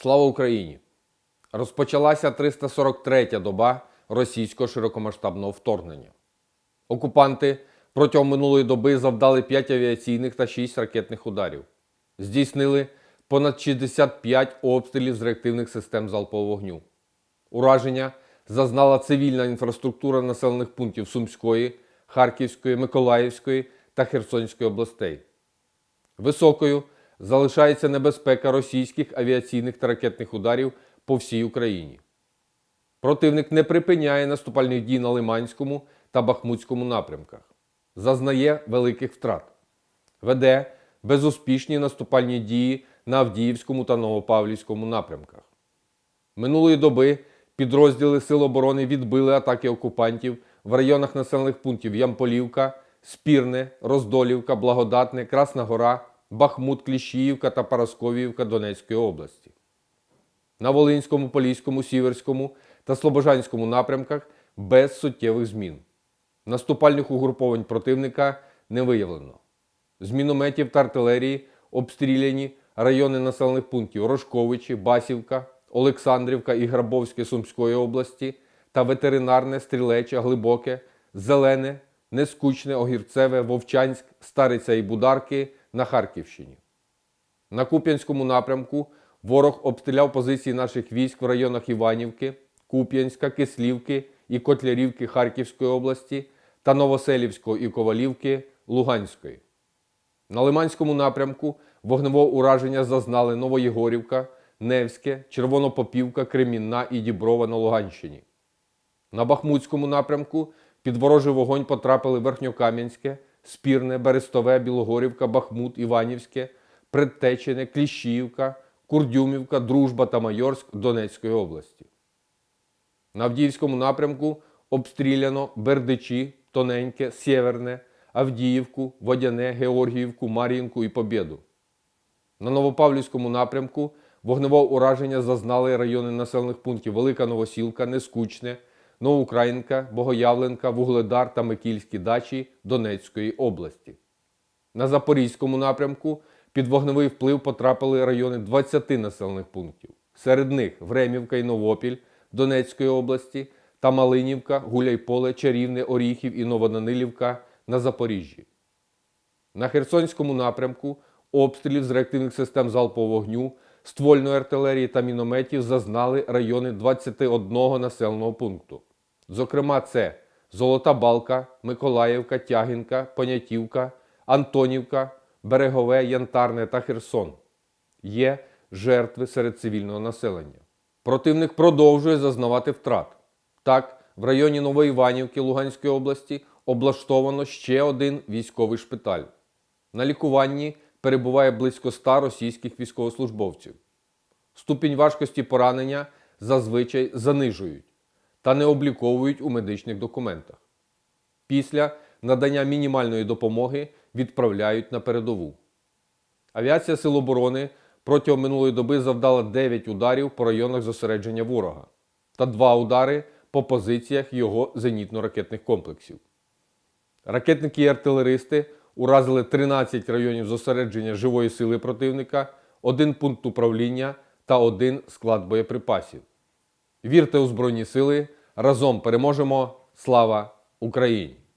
Слава Україні! Розпочалася 343-я доба російського широкомасштабного вторгнення. Окупанти протягом минулої доби завдали 5 авіаційних та 6 ракетних ударів. Здійснили понад 65 обстрілів з реактивних систем залпового вогню. Ураження зазнала цивільна інфраструктура населених пунктів Сумської, Харківської, Миколаївської та Херсонської областей. Високою залишається небезпека російських авіаційних та ракетних ударів по всій Україні. Противник не припиняє наступальних дій на Лиманському та Бахмутському напрямках, зазнає великих втрат, веде безуспішні наступальні дії на Авдіївському та Новопавлівському напрямках. Минулої доби підрозділи Сил оборони відбили атаки окупантів в районах населених пунктів Ямполівка, Спірне, Роздолівка, Благодатне, Красна Гора, Бахмут, Кліщіївка та Парасковіївка Донецької області. На Волинському, Поліському, Сіверському та Слобожанському напрямках без суттєвих змін. Наступальних угруповань противника не виявлено. З мінометів та артилерії обстріляні райони населених пунктів Рожковичі, Басівка, Олександрівка і Грабовське Сумської області та ветеринарне, стрілече, глибоке, зелене, нескучне, огірцеве, Вовчанськ, Стариця і Бударки на Харківщині. На Куп'янському напрямку ворог обстріляв позиції наших військ в районах Іванівки, Куп'янська, Кислівки і Котлярівки Харківської області та Новоселівського і Ковалівки Луганської. На Лиманському напрямку вогневого ураження зазнали Новоєгорівка, Невське, Червонопопівка, Кремінна і Діброва на Луганщині. На Бахмутському напрямку під ворожий вогонь потрапили Верхньокам'янське, Спірне, Берестове, Білогорівка, Бахмут, Іванівське, Предтечене, Кліщіївка, Курдюмівка, Дружба та Майорськ Донецької області. На Авдіївському напрямку обстріляно Бердичі, Тоненьке, Сєверне, Авдіївку, Водяне, Георгіївку, Мар'їнку і Побєду. На Новопавлівському напрямку вогневого ураження зазнали райони населених пунктів Велика Новосілка, Нескучне, Новоукраїнка, Богоявленка, Вугледар та Микільські дачі Донецької області. На Запорізькому напрямку під вогневий вплив потрапили райони 20 населених пунктів. Серед них Времівка і Новопіль Донецької області та Малинівка, Гуляйполе, Чарівне, Оріхів і Новоданилівка на Запоріжжі. На Херсонському напрямку обстрілів з реактивних систем залпового вогню, ствольної артилерії та мінометів зазнали райони 21 населеного пункту. Зокрема, це Золота Балка, Миколаївка, Тягінка, Понятівка, Антонівка, Берегове, Янтарне та Херсон. Є жертви серед цивільного населення. Противник продовжує зазнавати втрат. Так, в районі Новоіванівки Луганської області облаштовано ще один військовий шпиталь. На лікуванні перебуває близько 100 російських військовослужбовців. Ступінь важкості поранення зазвичай занижують та не обліковують у медичних документах. Після надання мінімальної допомоги відправляють на передову. Авіація Сил оборони протягом минулої доби завдала 9 ударів по районах зосередження ворога та 2 удари по позиціях його зенітно-ракетних комплексів. Ракетники і артилеристи уразили 13 районів зосередження живої сили противника, один пункт управління та один склад боєприпасів. Вірте у Збройні Сили! Разом переможемо! Слава Україні!